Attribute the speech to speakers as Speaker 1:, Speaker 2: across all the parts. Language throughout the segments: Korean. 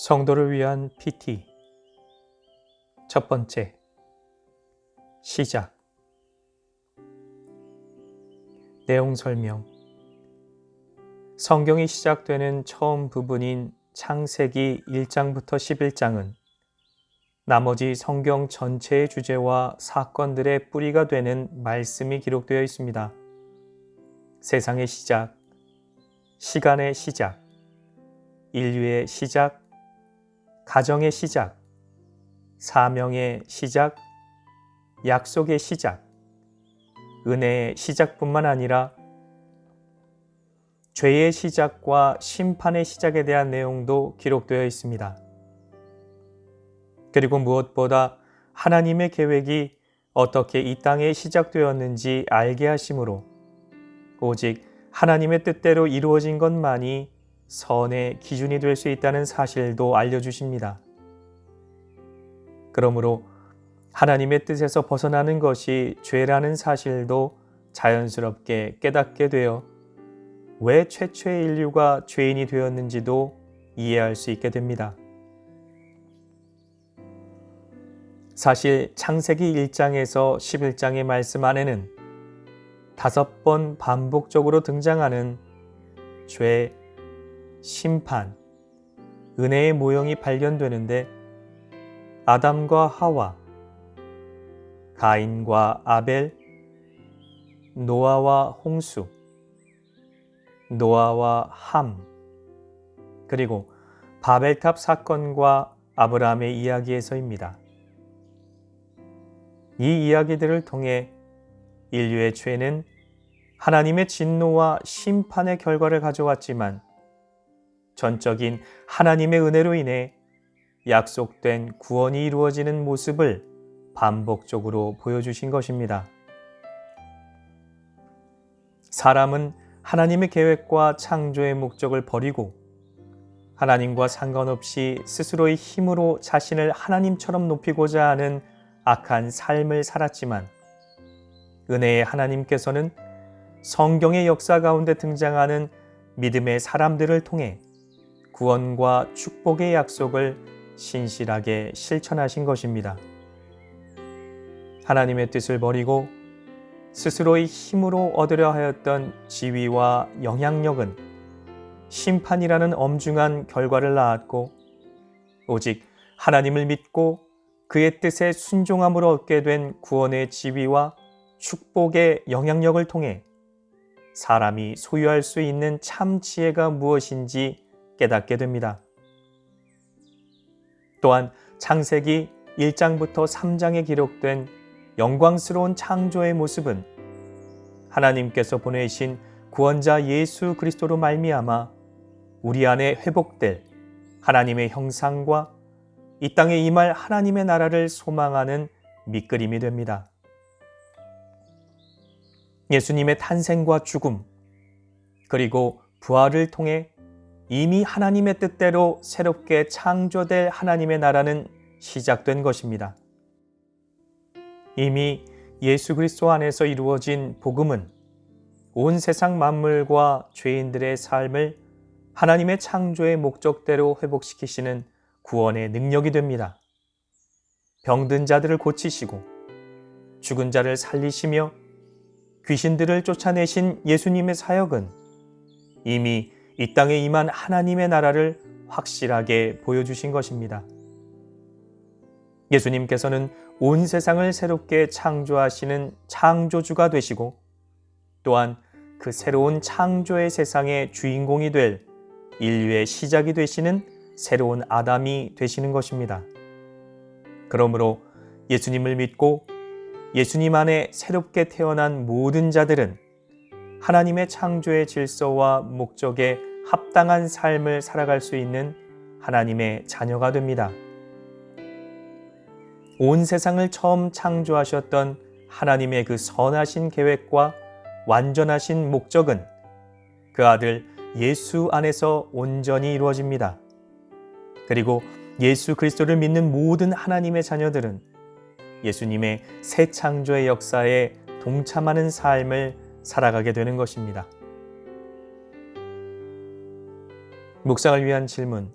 Speaker 1: 성도를 위한 PT. 첫 번째. 시작. 내용 설명. 성경이 시작되는 처음 부분인 창세기 1장부터 11장은 나머지 성경 전체의 주제와 사건들의 뿌리가 되는 말씀이 기록되어 있습니다. 세상의 시작, 시간의 시작, 인류의 시작, 가정의 시작, 사명의 시작, 약속의 시작, 은혜의 시작뿐만 아니라 죄의 시작과 심판의 시작에 대한 내용도 기록되어 있습니다. 그리고 무엇보다 하나님의 계획이 어떻게 이 땅에 시작되었는지 알게 하심으로 오직 하나님의 뜻대로 이루어진 것만이 선의 기준이 될 수 있다는 사실도 알려주십니다. 그러므로 하나님의 뜻에서 벗어나는 것이 죄라는 사실도 자연스럽게 깨닫게 되어 왜 최초의 인류가 죄인이 되었는지도 이해할 수 있게 됩니다. 사실 창세기 1장에서 11장의 말씀 안에는 다섯 번 반복적으로 등장하는 죄, 심판, 은혜의 모형이 발견되는데 아담과 하와, 가인과 아벨, 노아와 홍수, 노아와 함, 그리고 바벨탑 사건과 아브라함의 이야기에서입니다. 이 이야기들을 통해 인류의 죄는 하나님의 진노와 심판의 결과를 가져왔지만 전적인 하나님의 은혜로 인해 약속된 구원이 이루어지는 모습을 반복적으로 보여주신 것입니다. 사람은 하나님의 계획과 창조의 목적을 버리고 하나님과 상관없이 스스로의 힘으로 자신을 하나님처럼 높이고자 하는 악한 삶을 살았지만 은혜의 하나님께서는 성경의 역사 가운데 등장하는 믿음의 사람들을 통해 구원과 축복의 약속을 신실하게 실천하신 것입니다. 하나님의 뜻을 버리고 스스로의 힘으로 얻으려 하였던 지위와 영향력은 심판이라는 엄중한 결과를 낳았고 오직 하나님을 믿고 그의 뜻에 순종함으로 얻게 된 구원의 지위와 축복의 영향력을 통해 사람이 소유할 수 있는 참 지혜가 무엇인지 깨닫게 됩니다. 또한 창세기 1장부터 3장에 기록된 영광스러운 창조의 모습은 하나님께서 보내신 구원자 예수 그리스도로 말미암아 우리 안에 회복될 하나님의 형상과 이 땅에 임할 하나님의 나라를 소망하는 밑그림이 됩니다. 예수님의 탄생과 죽음, 그리고 부활을 통해 이미 하나님의 뜻대로 새롭게 창조될 하나님의 나라는 시작된 것입니다. 이미 예수 그리스도 안에서 이루어진 복음은 온 세상 만물과 죄인들의 삶을 하나님의 창조의 목적대로 회복시키시는 구원의 능력이 됩니다. 병든 자들을 고치시고 죽은 자를 살리시며 귀신들을 쫓아내신 예수님의 사역은 이미 이 땅에 임한 하나님의 나라를 확실하게 보여주신 것입니다. 예수님께서는 온 세상을 새롭게 창조하시는 창조주가 되시고 또한 그 새로운 창조의 세상의 주인공이 될 인류의 시작이 되시는 새로운 아담이 되시는 것입니다. 그러므로 예수님을 믿고 예수님 안에 새롭게 태어난 모든 자들은 하나님의 창조의 질서와 목적에 합당한 삶을 살아갈 수 있는 하나님의 자녀가 됩니다. 온 세상을 처음 창조하셨던 하나님의 그 선하신 계획과 완전하신 목적은 그 아들 예수 안에서 온전히 이루어집니다. 그리고 예수 그리스도를 믿는 모든 하나님의 자녀들은 예수님의 새 창조의 역사에 동참하는 삶을 살아가게 되는 것입니다. 묵상을 위한 질문.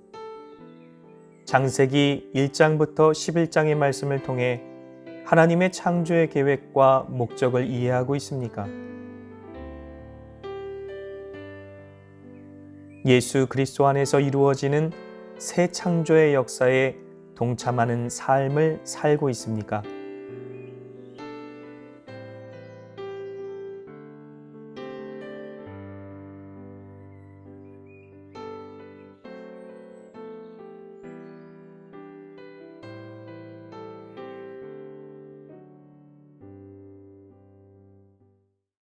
Speaker 1: 창세기 1장부터 11장의 말씀을 통해 하나님의 창조의 계획과 목적을 이해하고 있습니까? 예수 그리스도 안에서 이루어지는 새 창조의 역사에 동참하는 삶을 살고 있습니까?